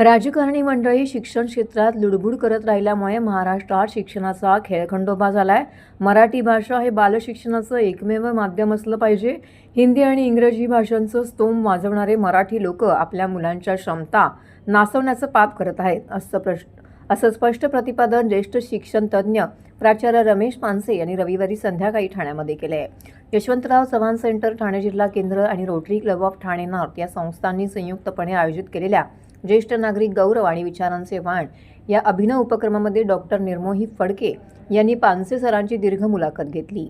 राजकारणी मंडळी शिक्षण क्षेत्रात लुडबुड करत राहिल्यामुळे महाराष्ट्रात शिक्षणाचा खेळखंडोबा आहे मराठी भाषा हे बालशिक्षणाचं एकमेव माध्यम असलं पाहिजे. हिंदी आणि इंग्रजी भाषांचं स्तोम वाजवणारे मराठी लोक आपल्या मुलांच्या क्षमता नासवण्याचं पाप करत आहेत असं प्रश्न असं स्पष्ट प्रतिपादन ज्येष्ठ शिक्षण तज्ज्ञ प्राचार्य रमेश पानसे यांनी रविवारी संध्याकाळी ठाण्यामध्ये केले आहे यशवंतराव चव्हाण सेंटर ठाणे जिल्हा केंद्र आणि Rotary Club of Thane North या संस्थांनी संयुक्तपणे आयोजित केलेल्या ज्येष्ठ नागरिक गौरव आणि विचारांचे वाण. या अभिनव उपक्रमामध्ये डॉक्टर निर्मोही फडके यांनी पानसे सरांची दीर्घ मुलाखत घेतली.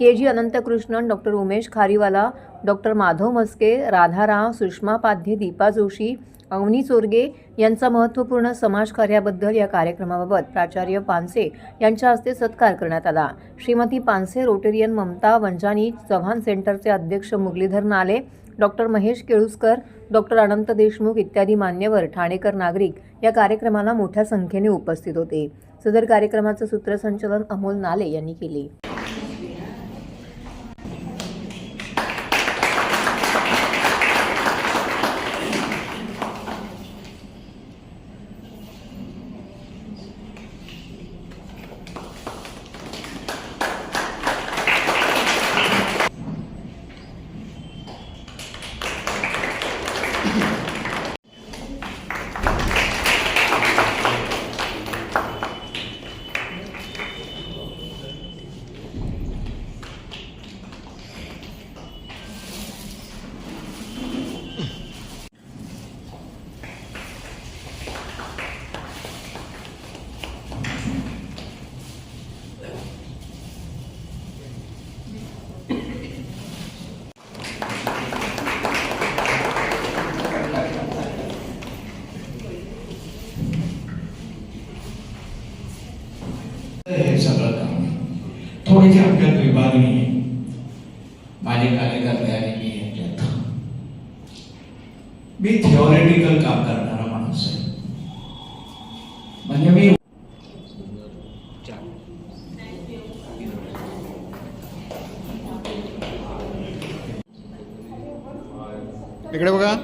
K. G. Ananthakrishnan doctor Umesh Kharivala doctor Madhav Maske Radharao Sushma Padhye Deepa Joshi Avani Chorge यांचा महत्त्वपूर्ण समाजकार्याबद्दल या कार्यक्रमाबाबत प्राचार्य पानसे यांच्या हस्ते सत्कार करण्यात आला. श्रीमती पानसे रोटेरियन ममता वंजानी चव्हाण सेंटरचे अध्यक्ष मुरलीधर नाले डॉक्टर महेश केळुसकर डॉक्टर अनंत देशमुख इत्यादी मान्यवर ठाणेकर नागरिक या कार्यक्रमाला मोठ्या संख्येने उपस्थित होते. सदर कार्यक्रमाचं सूत्रसंचलन अमोल नाले यांनी केले. हे सगळं काम आहे थोडीशी आमच्यात विभागणी आहे. माझे कार्यकर्ते आणि मी यांच्यात. मी थिओरिटिकल काम करणारा माणूस आहे. म्हणजे मी इकडे बघा.